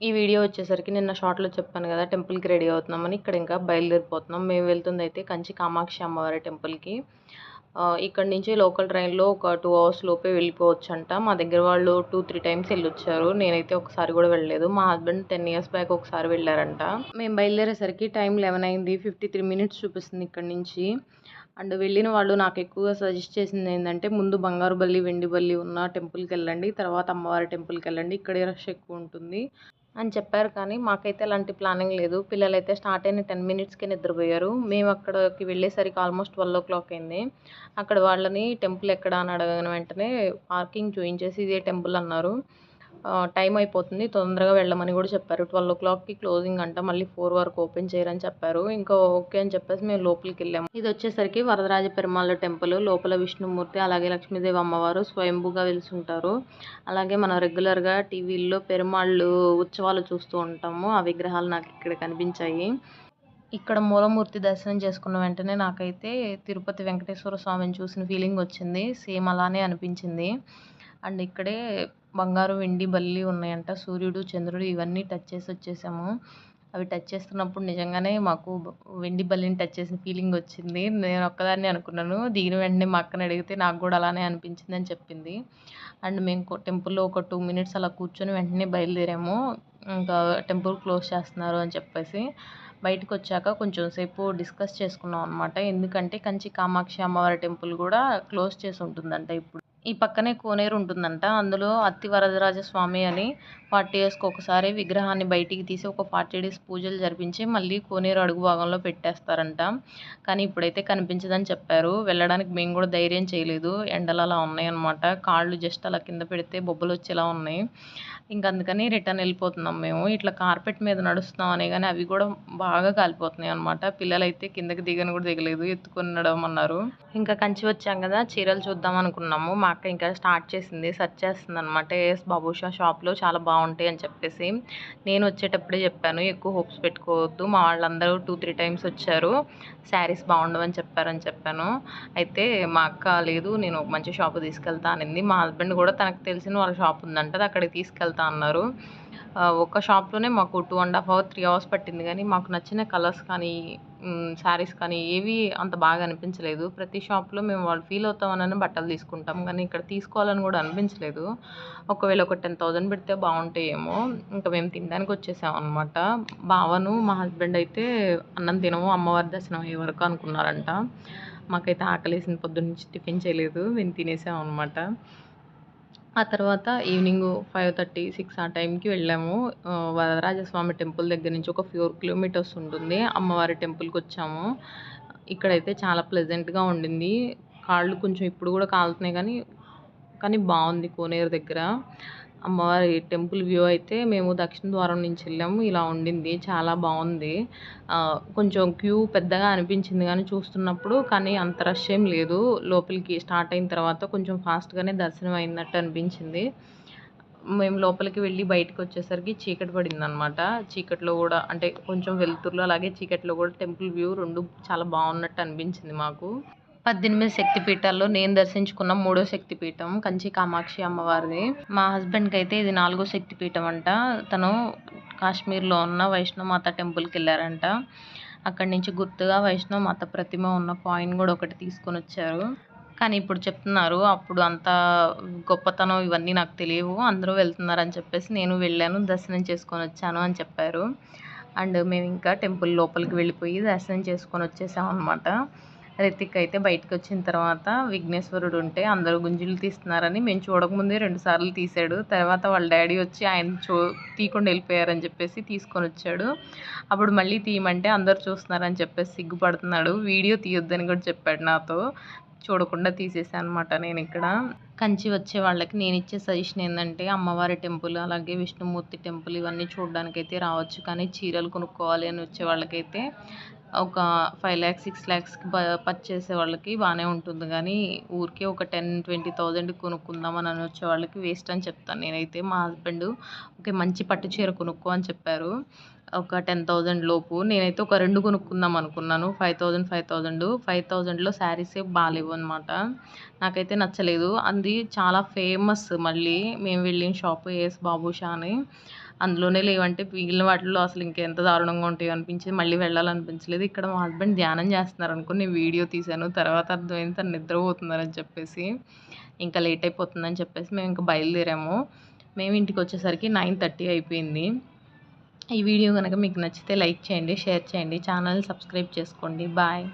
ఈ వీడియో వచ్చేసరికి నిన్న షార్ట్‌లో చెప్పాను కదా టెంపుల్‌కి రెడీ అవుతున్నామని. ఇక్కడ ఇంకా బయలుదేరిపోతున్నాం. మేము వెళ్తుందయితే కంచి కామాక్షి అమ్మవారి టెంపుల్‌కి. ఇక్కడ నుంచి లోకల్ ట్రైన్‌లో ఒక టూ అవర్స్ లోపే వెళ్ళిపోవచ్చంట. మా దగ్గర వాళ్ళు 2, 3 టైమ్స్ వెళ్ళొచ్చారు నేనైతే ఒకసారి కూడా వెళ్ళలేదు. మా హస్బెండ్ 10 ఇయర్స్ బ్యాక్ ఒకసారి వెళ్ళారంట మేము బయలుదేరేసరికి టైం 11 అయింది. 53 మినిట్స్ చూపిస్తుంది ఇక్కడ నుంచి. అండ్ వెళ్ళిన వాళ్ళు నాకు ఎక్కువగా సజెస్ట్ చేసింది ఏంటంటే ముందు బంగారు బల్లి, వెండి బల్లి ఉన్న టెంపుల్‌కెళ్ళండి. తర్వాత అమ్మవారి టెంపుల్కి వెళ్ళండి ఇక్కడే రష్ ఎక్కువ ఉంటుంది అని చెప్పారు. కానీ మాకైతే అలాంటి ప్లానింగ్ లేదు. పిల్లలైతే స్టార్ట్ అయిన 10 మినిట్స్‌కే నిద్రపోయారు. మేము అక్కడికి వెళ్ళేసరికి ఆల్మోస్ట్ 12:00 అయింది. అక్కడ వాళ్ళని టెంపుల్ ఎక్కడ అని అడగగానే వెంటనే పార్కింగ్ చూయించేసి ఇదే టెంపుల్ అన్నారు. టైం అయిపోతుంది తొందరగా వెళ్ళమని కూడా చెప్పారు. 12:00కి క్లోజింగ్ అంట. మళ్ళీ ఫోర్ వరకు ఓపెన్ చేయరని చెప్పారు. ఇంకా ఓకే అని చెప్పేసి మేము లోపలికి వెళ్ళాము ఇది వచ్చేసరికి వరదరాజ పెరుమాళ్ళ టెంపుల్. లోపల విష్ణుమూర్తి అలాగే లక్ష్మీదేవి అమ్మవారు స్వయంభూగా వెలుసుంటారు అలాగే మనం రెగ్యులర్‌గా టీవీల్లో పెరుమాళ్ళు ఉత్సవాలు చూస్తూ ఉంటాము. ఆ విగ్రహాలు నాకు ఇక్కడ కనిపించాయి. ఇక్కడ మూలమూర్తి దర్శనం చేసుకున్న వెంటనే నాకైతే తిరుపతి వెంకటేశ్వర స్వామిని చూసిన ఫీలింగ్ వచ్చింది. సేమ్ అలానే అనిపించింది. అండ్ ఇక్కడే బంగారు, వెండి బల్లి ఉన్నాయంట. సూర్యుడు, చంద్రుడు ఇవన్నీ టచ్ చేసి వచ్చేసాము. అవి టచ్ చేస్తున్నప్పుడు నిజంగానే మాకు వెండి బల్లిని టచ్ చేసిన ఫీలింగ్ వచ్చింది. నేను ఒక్కదాన్ని అనుకున్నాను. దిగిన వెంటనే మా అక్కని అడిగితే నాకు కూడా అలానే అనిపించింది అని చెప్పింది. అండ్ మేము టెంపుల్‌లో ఒక టూ మినిట్స్ అలా కూర్చొని వెంటనే బయలుదేరాము. ఇంకా టెంపుల్ క్లోజ్ చేస్తున్నారు అని చెప్పేసి. బయటకొచ్చాక కొంచెం సేపు డిస్కస్ చేసుకున్నాం అనమాట. ఎందుకంటే కంచి కామాక్షి అమ్మవారి టెంపుల్ కూడా క్లోజ్ చేసి ఉంటుందంట ఇప్పుడు. ఈ పక్కనే కోనేరు ఉంటుందంట. అందులో అత్తి వరదరాజ స్వామి అని 40 ఇయర్స్‌కి ఒకసారి విగ్రహాన్ని బయటికి తీసి ఒక 40 డేస్ పూజలు జరిపించి మళ్ళీ కోనేరు అడుగు భాగంలో పెట్టేస్తారంట. కానీ ఇప్పుడైతే కనిపించదని చెప్పారు. వెళ్ళడానికి మేము కూడా ధైర్యం చేయలేదు. ఎండలు అలా ఉన్నాయన్నమాట. కాళ్ళు జస్ట్ అలా కింద పెడితే బొబ్బలు వచ్చేలా ఉన్నాయి. ఇంక అందుకని రిటర్న్ వెళ్ళిపోతున్నాం మేము. ఇట్లా కార్పెట్ మీద నడుస్తున్నాం అనే కానీ అవి కూడా బాగా కాలిపోతున్నాయి అనమాట. పిల్లలైతే కిందకి దిగను కూడా దిగలేదు. ఎత్తుకొని అన్నారు ఇంకా కంచి వచ్చాం కదా చీరలు చూద్దాం అనుకున్నాము. మా అక్క ఇంకా స్టార్ట్ చేసింది. సెర్చ్ చేస్తుందనమాట. ఏఎస్ బాబుషా షాప్‌లో చాలా బాగుంటాయి అని చెప్పేసి. నేను వచ్చేటప్పుడే చెప్పాను. ఎక్కువ హోప్స్ పెట్టుకోవద్దు. మా వాళ్ళందరూ 2, 3 టైమ్స్ వచ్చారు. శారీస్ బాగుండవని చెప్పారని చెప్పాను. అయితే మా అక్క లేదు నేను మంచి షాప్ తీసుకెళ్తా అనింది. మా హస్బెండ్ కూడా తనకు తెలిసిన వాళ్ళ షాప్ ఉందంట. అక్కడికి తీసుకెళ్తా అన్నారు. ఒక షాప్‌లోనే మాకు two and half hour, three hours పట్టింది కానీ మాకు నచ్చిన కలర్స్ కానీ శారీస్ కానీ ఏవి అంత బాగా అనిపించలేదు. ప్రతి షాప్‌లో మేము వాళ్ళు ఫీల్ అవుతామని బట్టలు తీసుకుంటాం. కానీ ఇక్కడ తీసుకోవాలని కూడా అనిపించలేదు. ఒకవేళ ఒక 10,000 పెడితే బాగుంటాయేమో ఇంకా మేము తినడానికి వచ్చేసాం అనమాట. బావను, మా హస్బెండ్ అయితే అన్నం తినము అమ్మవారి దర్శనం అయ్యే వరకు అనుకున్నారంట. మాకైతే ఆకలేసింది పొద్దున్నుంచి టిఫిన్ చేయలేదు. మేము తినేసాం అనమాట. ఆ తర్వాత ఈవినింగ్ 5:30, 6 ఆ టైంకి వెళ్ళాము. వరదరాజస్వామి టెంపుల్ దగ్గర నుంచి ఒక ఫోర్ కిలోమీటర్స్ ఉంటుంది. అమ్మవారి టెంపుల్కి వచ్చాము ఇక్కడైతే చాలా ప్లెజెంట్‌గా ఉండింది. కాళ్ళు కొంచెం ఇప్పుడు కూడా కాలుతున్నాయి కానీ కానీ బాగుంది కోనేరు దగ్గర. అమ్మవారి టెంపుల్ వ్యూ అయితే మేము దక్షిణ ద్వారం నుంచి వెళ్ళాము ఇలా ఉండింది. చాలా బాగుంది కొంచెం క్యూ పెద్దగా అనిపించింది కానీ చూస్తున్నప్పుడు. కానీ అంత రష్ ఏం లేదు. లోపలికి స్టార్ట్ అయిన తర్వాత కొంచెం ఫాస్ట్‌గానే దర్శనం అయినట్టు అనిపించింది. మేము లోపలికి వెళ్ళి బయటకొచ్చేసరికి చీకటి పడింది అనమాట చీకట్లో కూడా అంటే కొంచెం వెలుతురులో అలాగే చీకట్లో కూడా టెంపుల్ వ్యూ రెండు చాలా బాగున్నట్టు అనిపించింది మాకు. 18 శక్తిపీఠాల్లో నేను దర్శించుకున్న మూడో శక్తిపీఠం కంచి కామాక్షి అమ్మవారిది. మా హస్బెండ్కి అయితే ఇది నాలుగో శక్తిపీఠం అంట. తను కాశ్మీర్‌లో ఉన్న వైష్ణోమాత టెంపుల్‌కెళ్ళారంట. అక్కడి నుంచి గుర్తుగా వైష్ణోమాత ప్రతిమ ఉన్న కాయిన్ కూడా ఒకటి తీసుకొని వచ్చారు కానీ ఇప్పుడు చెప్తున్నారు. అప్పుడు అంత గొప్పతనం ఇవన్నీ నాకు తెలియవు. అందరూ వెళ్తున్నారని చెప్పేసి నేను వెళ్ళాను. దర్శనం చేసుకొని వచ్చాను అని చెప్పారు. అండ్ మేము ఇంకా టెంపుల్ లోపలికి వెళ్ళిపోయి దర్శనం చేసుకొని వచ్చేసాం అనమాట. రితిక్ అయితే బయటకొచ్చిన తర్వాత విఘ్నేశ్వరుడు ఉంటే అందరూ గుంజులు తీస్తున్నారని మేము చూడకముందే 2 సార్లు తీసాడు. తర్వాత వాళ్ళ డాడీ వచ్చి ఆయన చూ తీయకుండా వెళ్ళిపోయారని చెప్పేసి తీసుకొని వచ్చాడు అప్పుడు మళ్ళీ తీయమంటే అందరూ చూస్తున్నారని చెప్పేసి సిగ్గుపడుతున్నాడు. వీడియో తీయొద్దని కూడా చెప్పాడు నాతో. చూడకుండా తీసేసా అనమాట నేను ఇక్కడ కంచి వచ్చే వాళ్ళకి నేను ఇచ్చే సజెషన్ ఏంటంటే అమ్మవారి టెంపుల్ అలాగే విష్ణుమూర్తి టెంపుల్ ఇవన్నీ చూడడానికైతే రావచ్చు. కానీ చీరలు కొనుక్కోవాలి అని వచ్చే వాళ్ళకైతే ఒక 5,00,000, 6,00,000కి ప పర్చేసే వాళ్ళకి బాగానే ఉంటుంది కానీ ఊరికే ఒక 10, 20,000కి కొనుక్కుందాం అని వచ్చే వాళ్ళకి వేస్ట్ అని చెప్తాను నేనైతే. మా హస్బెండ్ ఓకే మంచి పట్టు చీర కొనుక్కో అని చెప్పారు. ఒక 10,000 లోపు. నేనైతే ఒక రెండు కొనుక్కుందాం అనుకున్నాను. 5,000, 5,000 5,000లో శారీసే అనమాట నాకైతే నచ్చలేదు. అది చాలా ఫేమస్ మళ్ళీ మేము వెళ్ళిన షాపు ఏఎస్ బాబుషా అని. అందులోనే లేవంటే మిగిలిన వాటిల్లో అసలు ఇంకెంత దారుణంగా ఉంటాయో అనిపించింది మళ్ళీ వెళ్ళాలనిపించలేదు ఇక్కడ మా హస్బెండ్ ధ్యానం చేస్తున్నారు అనుకుని నేను వీడియో తీశాను తర్వాత అర్థమైంది తను నిద్రపోతున్నారని చెప్పేసి ఇంకా లేట్ అయిపోతుందని చెప్పేసి మేము ఇంకా బయలుదేరాము మేము ఇంటికి వచ్చేసరికి నైన్ థర్టీ అయిపోయింది ఈ వీడియో కనుక మీకు నచ్చితే లైక్ చేయండి షేర్ చేయండి ఛానల్ సబ్స్క్రైబ్ చేసుకోండి. బాయ్.